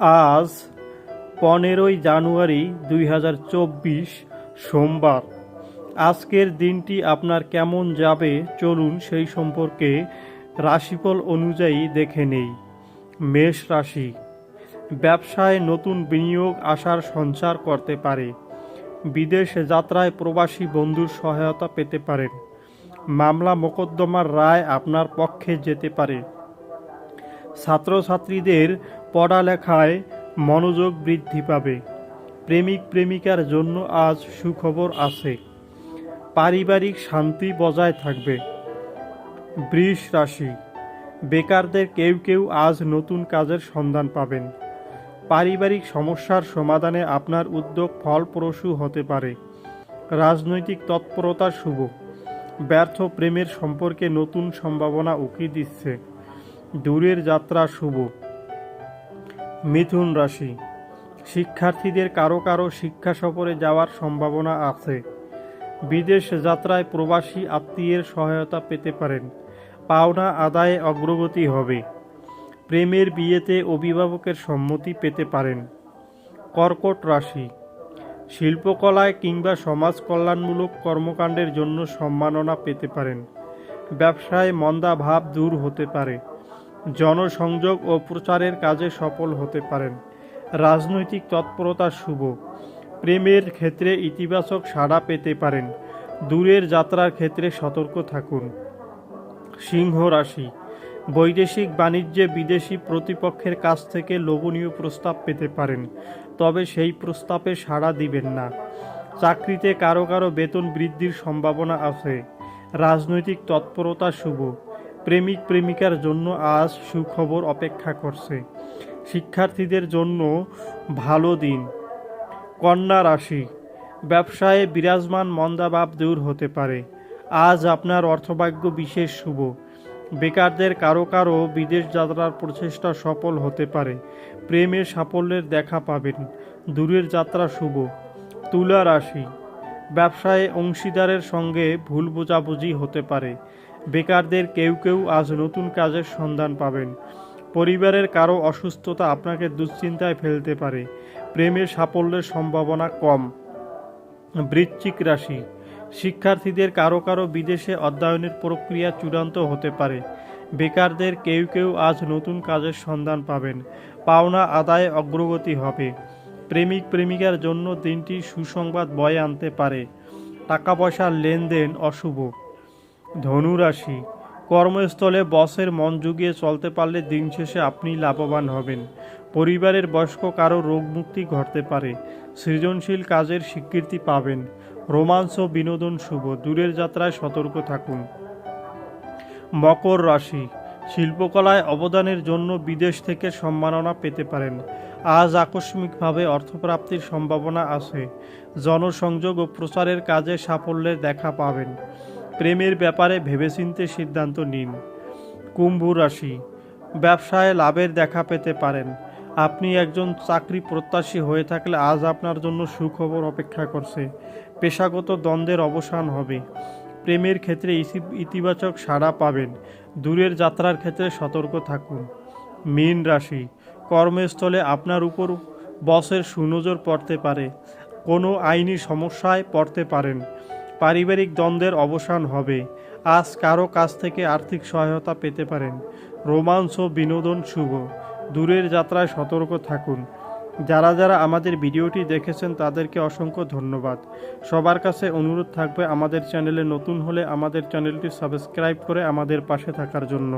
আজ পনেরোই জানুয়ারি দুই হাজার চব্বিশ সোমবার। আজকের দিনটি আপনার কেমন যাবে চলুন সেই সম্পর্কে রাশিফল অনুযায়ী দেখে নেই। মেষ রাশি, ব্যবসায় নতুন বিনিয়োগ আসার সঞ্চার করতে পারে। বিদেশ যাত্রায় প্রবাসী বন্ধুর সহায়তা পেতে পারেন। মামলা মোকদ্দমার রায় আপনার পক্ষে যেতে পারে। ছাত্রছাত্রীদের পড়ালেখায় মনোযোগ বৃদ্ধি পাবে। প্রেমিক প্রেমিকার জন্য আজ সুখবর আছে। পারিবারিক শান্তি বজায় থাকবে। বৃষ রাশি, বেকারদের কেউ কেউ আজ নতুন কাজের সন্ধান পাবেন। পারিবারিক সমস্যার সমাধানে আপনার উদ্যোগ ফলপ্রসূ হতে পারে। রাজনৈতিক তৎপরতা শুভ। ব্যর্থ প্রেমের সম্পর্কে নতুন সম্ভাবনা উকি দিচ্ছে। দূরের যাত্রা শুভ। মিথুন রাশি। শিক্ষার্থীদের কারও কারও শিক্ষা সফরে যাওয়ার সম্ভাবনা আছে। বিদেশ যাত্রায় প্রবাসী আত্মীয়ের সহায়তা পেতে পারেন। পাওনা আদায়ে অগ্রগতি হবে। প্রেমের বিয়েতে অভিভাবকের সম্মতি পেতে পারেন। কর্কট রাশি। শিল্পকলায় কিংবা সমাজ কল্যাণমূলক কর্মকাণ্ডের জন্য সম্মাননা পেতে পারেন। ব্যবসায় মন্দা ভাব দূর হতে পারে। জনসংযোগ ও প্রচারের কাজে সফল হতে পারেন। রাজনৈতিক তৎপরতা শুভ। প্রেমের ক্ষেত্রে ইতিবাচক সাড়া পেতে পারেন। দূরের যাত্রার ক্ষেত্রে সতর্ক থাকুন। সিংহ রাশি। বৈদেশিক বাণিজ্যে বিদেশি প্রতিপক্ষের কাছ থেকে লোভনীয় প্রস্তাব পেতে পারেন। তবে সেই প্রস্তাবে সাড়া দিবেন না। চাকরিতে কারও কারও বেতন বৃদ্ধির সম্ভাবনা আছে। রাজনৈতিক তৎপরতা শুভ। প্রেমিক প্রেমিকার জন্য আজ সুখবর অপেক্ষা করছে। শিক্ষার্থীদের জন্য ভালো দিন। কন্যা রাশি, ব্যবসায়ে বিরাজমান মন্দাভাব দূর হতে পারে। আজ আপনার অর্থভাগ্য বিশেষ শুভ। বেকারদের কারও কারও বিদেশ যাত্রার প্রচেষ্টা সফল হতে পারে। প্রেমের সাফল্যের দেখা পাবেন। দূরের যাত্রা শুভ। তুলা রাশি, ব্যবসায়ে অংশীদারের সঙ্গে ভুল বোঝাবুঝি হতে পারে। বেকারদের কেউ কেউ আজ নতুন কাজের সন্ধান পাবেন। পরিবারের কারও অসুস্থতা আপনাকে দুশ্চিন্তায় ফেলতে পারে। প্রেমের সাফল্যের সম্ভাবনা কম। বৃশ্চিক রাশি। শিক্ষার্থীদের কারও কারও বিদেশে অধ্যয়নের প্রক্রিয়া চূড়ান্ত হতে পারে। বেকারদের কেউ কেউ আজ নতুন কাজের সন্ধান পাবেন। পাওনা আদায়ে অগ্রগতি হবে। প্রেমিক প্রেমিকার জন্য দিনটি সুসংবাদ বয়ে আনতে পারে। টাকা পয়সার লেনদেন অশুভ। ধনুরাশি। কর্মস্থলে বসের মন জুগিয়ে চলতে পারলে দিন শেষে আপনি লাভবান হবেন। পরিবারের বয়স্ক কারও রোগমুক্তি ঘটতে পারে। সৃজনশীল কাজের স্বীকৃতি পাবেন। রোমাঞ্চ বিনোদন শুভ। দূরের যাত্রায় সতর্ক থাকুন। মকর রাশি। শিল্পকলায় অবদানের জন্য বিদেশ থেকে সম্মাননা পেতে পারেন। আজ আকস্মিকভাবে অর্থপ্রাপ্তির সম্ভাবনা আছে। জনসংযোগ ও প্রচারের কাজে সাফল্যের দেখা পাবেন। প্রেমের ব্যাপারে ভেবেচিন্তে সিদ্ধান্ত নিন। কুম্ভ রাশি, ব্যবসায় লাভের দেখা পেতে পারেন। আপনি একজন চাকরি প্রত্যাশী হয়ে থাকলে আজ আপনার জন্য সুখবর অপেক্ষা করছে। পেশাগত দ্বন্দ্বের অবসান হবে। প্রেমের ক্ষেত্রে ইতিবাচক সাড়া পাবেন। দূরের যাত্রার ক্ষেত্রে সতর্ক থাকুন। মীন রাশি, কর্মস্থলে আপনার উপর বসের সুনজর পড়তে পারে। কোনো আইনি সমস্যায় পড়তে পারেন। পারিবারিক দ্বন্দ্বের অবসান হবে। আজ কারও কাছ থেকে আর্থিক সহায়তা পেতে পারেন। রোমাঞ্চ ও বিনোদন শুভ। দূরের যাত্রায় সতর্ক থাকুন। যারা যারা আমাদের ভিডিওটি দেখেছেন, তাদেরকে অসংখ্য ধন্যবাদ। সবার কাছে অনুরোধ থাকবে আমাদের চ্যানেলে নতুন হলে আমাদের চ্যানেলটি সাবস্ক্রাইব করে আমাদের পাশে থাকার জন্য।